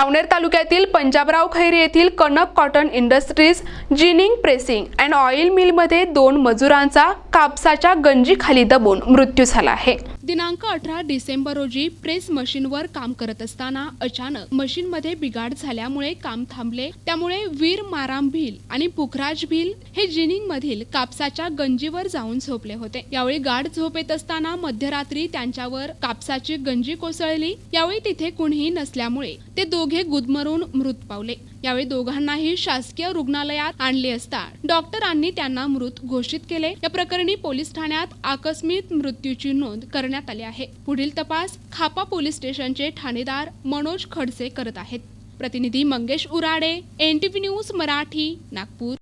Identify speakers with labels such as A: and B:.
A: सावनेर तालुक्यातील पंजाबराव खैरी येथील Kanak cotton industries ginning pressing and oil मिलमध्ये दोन मजुरांचा कापसाच्या गंजीखाली दबून मृत्यू झाला आहे. दिनांक अठरा डिसेंबर रोजी प्रेस मशीनवर काम करत असताना अचानक मशीनमध्ये बिघाड झाल्यामुळे काम थांबले. त्यामुळे वीर माराम भिल आणि पुखराज भिल हे जिनिंग मधील कापसाच्या गंजीवर जाऊन झोपले होते. यावेळी गाढ झोपेत असताना मध्यरात्री त्यांच्यावर कापसाची गंजी कोसळली. यावेळी तिथे कुणीही नसल्यामुळे ते दोघे गुदमरून मृत पावले. यावेळी दोघांनाही शासकीय रुग्णालयात आणले असता डॉक्टरांनी त्यांना मृत घोषित केले. या प्रकरणी पोलीस ठाण्यात आकस्मिक मृत्यूची नोंद करण्यात आली आहे. पुढील तपास खापा पोलीस स्टेशनचे ठाणेदार मनोज खडसे करत आहेत. प्रतिनिधी मंगेश उराडे एनटीव्ही न्यूज मराठी नागपूर.